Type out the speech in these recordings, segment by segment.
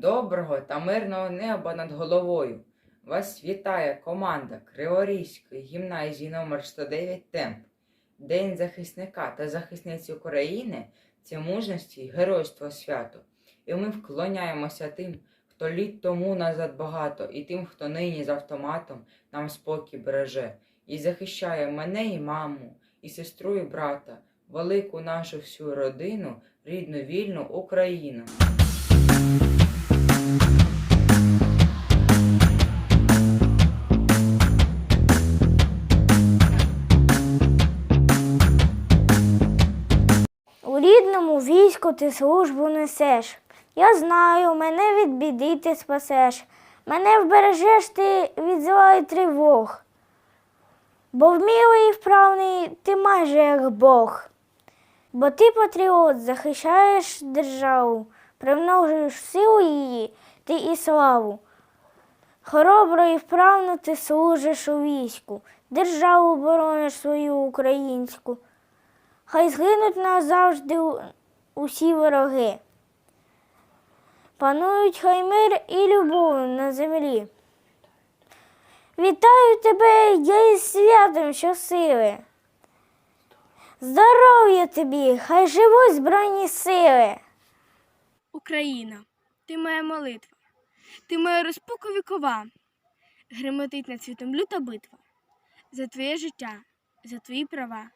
Доброго та мирного неба над головою. Вас вітає команда Криворізької гімназії номер 109 Темп. День захисника та захисниці України це мужності й геройство свято. І ми вклоняємося тим, хто літ тому назад багато, і тим, хто нині з автоматом нам спокій береже, і захищає мене і маму, і сестру, і брата, велику нашу всю родину, рідну вільну Україну. У війську ти службу несеш. Я знаю, мене від біди ти спасеш. Мене вбережеш ти від зла і тривог. Бо вмілий і вправний ти майже як Бог. Бо ти патріот, захищаєш державу, примножуєш силу її, ти і славу. Хоробро і вправно ти служиш у війську, державу борониш свою українську. Хай згинуть назавжди усі вороги. Панують хай мир і любов на землі. Вітаю тебе, я із святом щосили. Здоров'я тобі, хай живуть збройні сили. Україна, ти моя молитва, ти моя розпука вікова. Гремотить над світом люта битва за твоє життя, за твої права.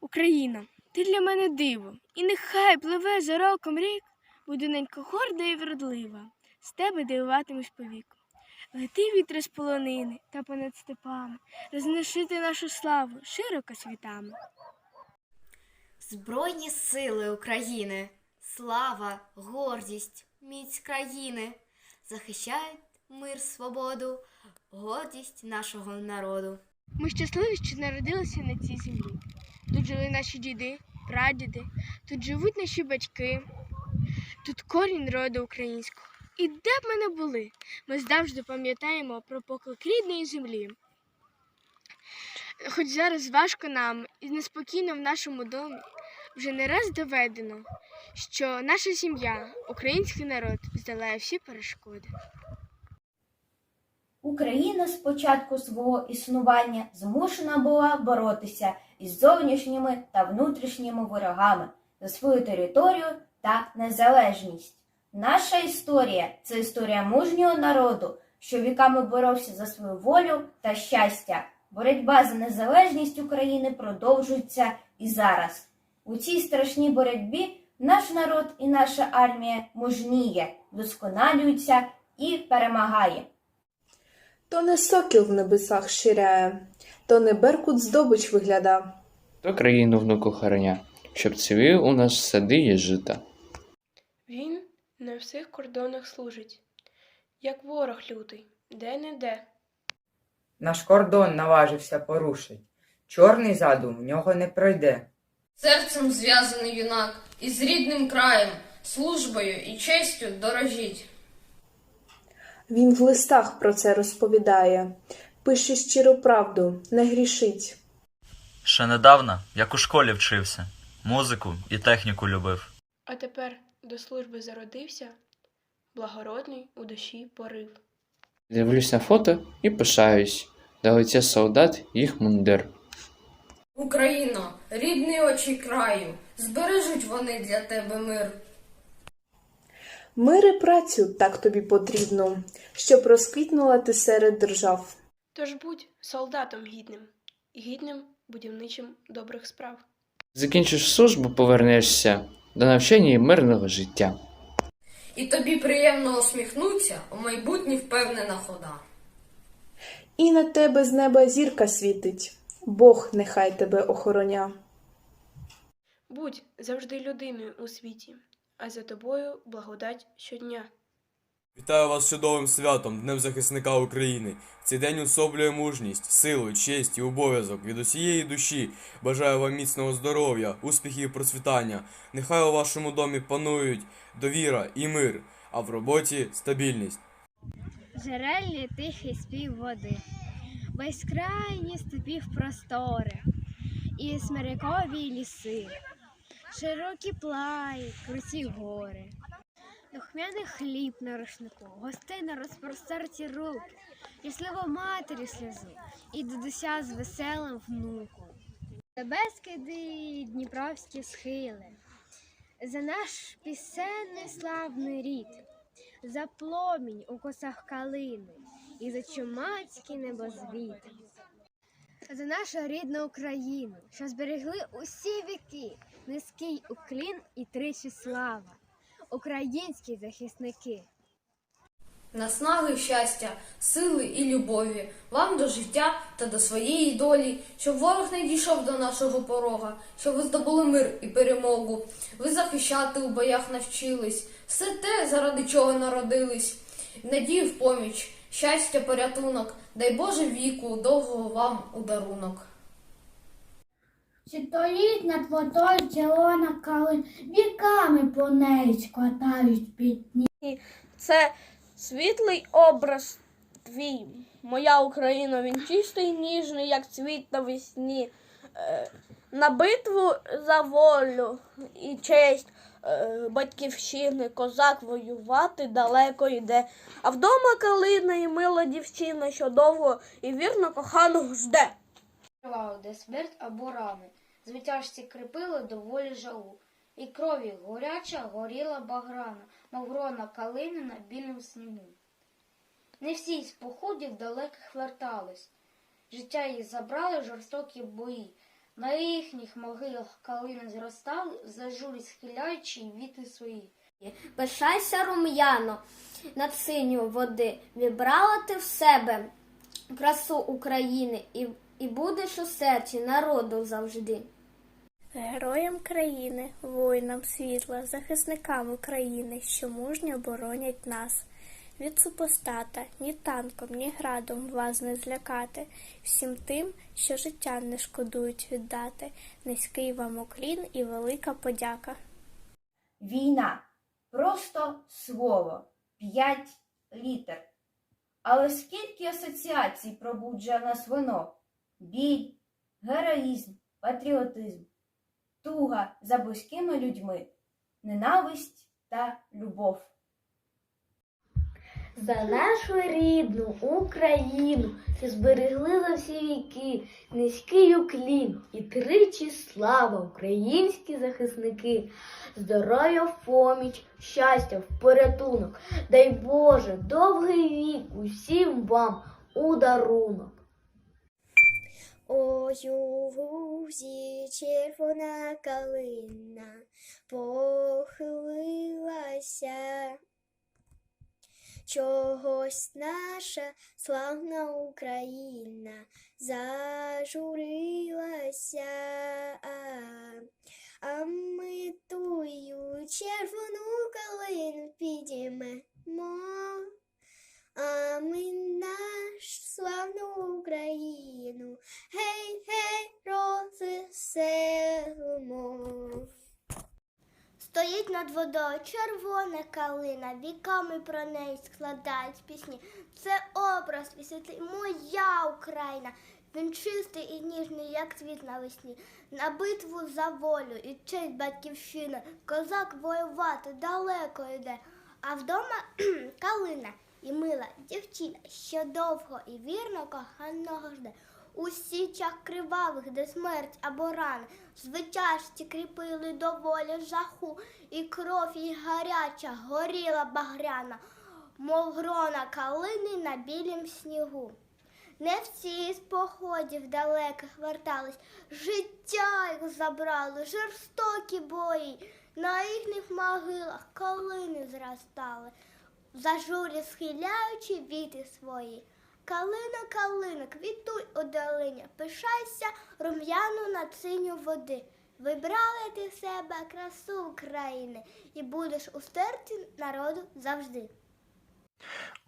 Україна, ти для мене диво, і нехай пливе за роком рік, ненька горда і вродлива, з тебе дивуватимеш повік. Лети вітри з полонини та понад степами, розношити нашу славу широко світами. Збройні сили України, слава, гордість, міць країни захищають мир, свободу, гордість нашого народу. Ми щасливі, що народилися на цій землі. Тут жили наші діди, прадіди, тут живуть наші батьки, тут корінь роду українського. І де б ми не були, ми завжди пам'ятаємо про поклик рідної землі. Хоч зараз важко нам і неспокійно в нашому домі, вже не раз доведено, що наша сім'я, український народ, здолає всі перешкоди. Україна з початку свого існування змушена була боротися із зовнішніми та внутрішніми ворогами за свою територію та незалежність. Наша історія це історія мужнього народу, що віками боровся за свою волю та щастя. Боротьба за незалежність України продовжується і зараз. У цій страшній боротьбі наш народ і наша армія мужніє, досконалюється і перемагає. То не сокіл в небесах ширяє, то не беркут здобич вигляда. То країну внуку хороня, щоб цвів у нас сади є жита. Він на всіх кордонах служить, як ворог лютий, де-не-де. Наш кордон наважився порушить. Чорний задум в нього не пройде. Серцем зв'язаний юнак із рідним краєм, службою і честю дорожіть. Він в листах про це розповідає, пише щиру правду, не грішить. Ще недавно, як у школі вчився, музику і техніку любив. А тепер до служби зародився, благородний у душі порив. Дивлюсь на фото і пишаюсь. До лиця солдат їх мундир. Україно, рідний очі краю, збережуть вони для тебе мир. Мир і працю так тобі потрібно, щоб розквітнула ти серед держав. Тож будь солдатом гідним гідним будівничим добрих справ. Закінчиш службу, повернешся до навчання і мирного життя. І тобі приємно усміхнуться у майбутнє впевнена хода. І на тебе з неба зірка світить, Бог нехай тебе охороня. Будь завжди людиною у світі, а за тобою благодать щодня. Вітаю вас чудовим святом, Днем захисника України. Цей день особлює мужність, силу, честь і обов'язок від усієї душі. Бажаю вам міцного здоров'я, успіхів і процвітання. Нехай у вашому домі панують довіра і мир, а в роботі стабільність. Джерельний тихий спів води, безкрайні степів простори, і смирикові ліси, широкі плаї, круті гори. Духмяний хліб на рушнику, гостей на розпростерті руки, щасливо матері сльозу і дідуся з веселим внуком. Небескиди дніпровські схили, за наш пісенний славний рід, за пломінь у косах калини і за чумацький небозвіт. За нашу рідну Україну, що зберегли усі віки, низький уклін і тричі слава, українські захисники. Наснаги щастя, сили і любові, вам до життя та до своєї долі, щоб ворог не дійшов до нашого порога, щоб ви здобули мир і перемогу. Ви захищати у боях навчились, все те, заради чого народились. Надію в поміч, щастя, порятунок, дай Боже віку, довгого вам у дарунок. Стоїть над водою червона калина, віками по неї складають пітні. Це світлий образ твій. Моя Україна, він чистий, ніжний, як цвіт навесні. Е, На битву за волю і честь е, батьківщини козак воювати далеко йде. А вдома калина і мила дівчина, що довго і вірно коханого жде. де смерть або рани, звитяжці крепили до волі жалу. І крові горяча горіла баграна, мов грона калини на білім снігу. Не всі з походів далеких вертались, життя їх забрали жорстокі бої. На їхніх могилах калини зростали, зажурі схиляючи віти свої. Пишайся рум'яно над синю води, вібрала ти в себе красу України і, і будеш у серці народу завжди. Героям країни, воїнам світла, захисникам України, що мужньо боронять нас. Від супостата ні танком, ні градом вас не злякати, всім тим, що життя не шкодують віддати. Низький вам уклін і велика подяка. Війна просто слово, п'ять літер. Але скільки асоціацій пробуджує нас воно? Біль, героїзм, патріотизм, туга за близькими людьми, ненависть та любов. За нашу рідну Україну, що зберегли за всі віки низький уклін і тричі слава українські захисники, здоров'я в поміч, щастя в порятунок, дай Боже, довгий вік усім вам у дарунок. Ой, у лузі червона калина похилилася. Чогось наша славна Україна зажурилася, а ми тую червону калину підіймемо, а ми наш славну Україну, гей, гей, розвеселимо. Стоїть над водою червона калина, віками про неї складають пісні. Це образ і світлий моя Україна. Він чистий і ніжний, як цвіт навесні. На битву за волю і честь батьківщини. Козак воювати далеко йде. А вдома калина і мила дівчина, що довго і вірно коханого жде. У січах кривавих, де смерть або рани, звитяжці кріпили до волі жаху, і кров їх гаряча горіла багряна, мов грона калини на білім снігу. Не всі з походів далеких вертались, життя їх забрали, жорстокі бої, на їхніх могилах калини зростали, зажурі схиляючи віти свої. Калина, калина, квітуй у долині, пишайся рум'яну над синю води. Вибрала ти себе красу України і будеш у серці народу завжди.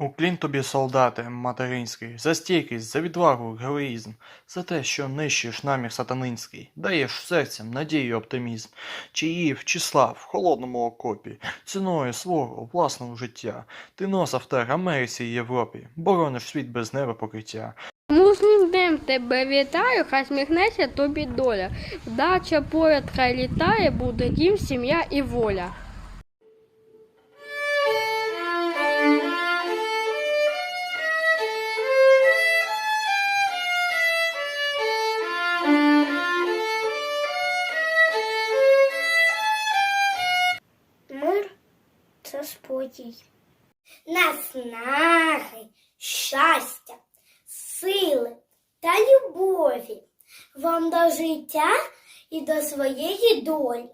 Уклін тобі, солдате, материнський, за стійкість, за відвагу, героїзм, за те, що нищиш намір сатанинський, даєш серцям надію, оптимізм, чиїв, числа в холодному окопі, ціною свого власного життя, ти носа втер Америці і Європі, борониш світ без неба покриття. Мужнім днем тебе вітаю, хай сміхнеться тобі доля. Вдача поряд хай літає, буде дім, сім'я і воля. Спокій. Наснаги, щастя, сили та любові вам до життя і до своєї долі,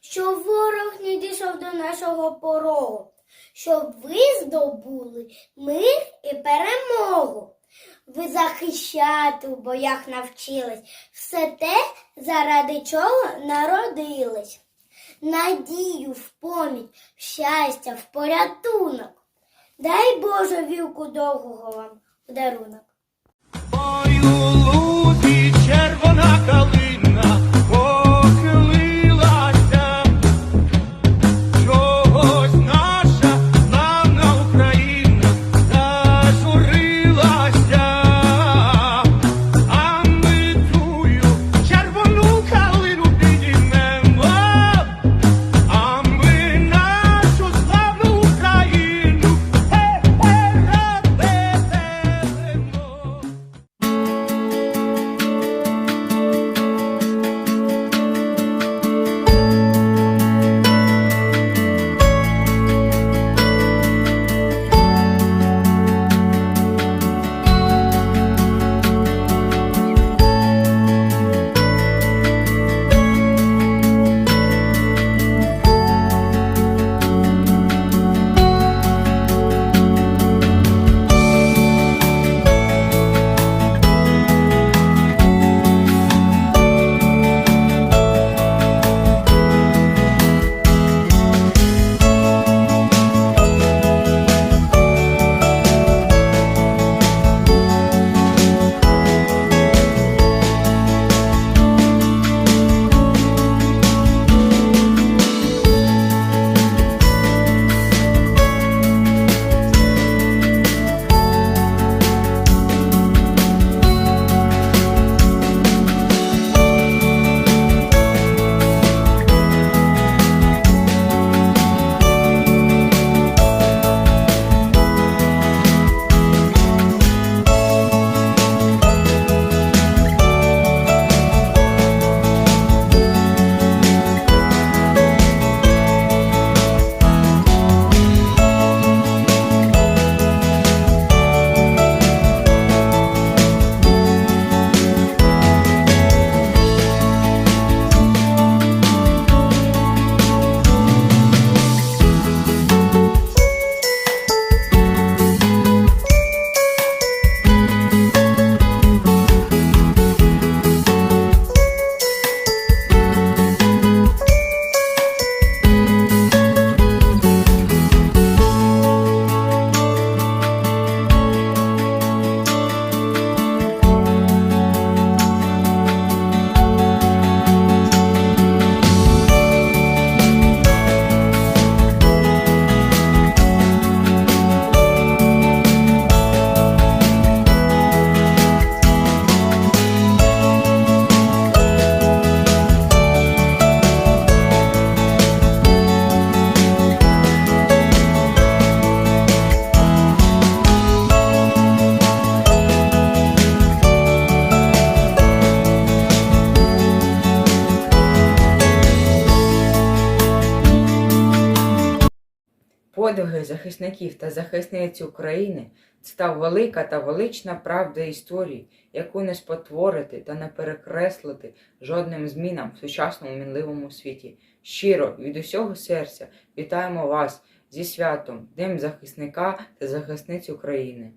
щоб ворог не дійшов до нашого порогу, щоб ви здобули мир і перемогу. Ви захищати у боях навчились, все те, заради чого народились. Надію в поміч, щастя, в порятунок. Дай Боже вілку довгого вам в дарунок. Ой, у лузі червона калина Подвиги захисників та захисниць України це та велика та велична правда історії, яку не спотворити та не перекреслити жодним змінам в сучасному мінливому світі. Щиро від усього серця вітаємо вас зі святом, Днем захисника та захисниць України.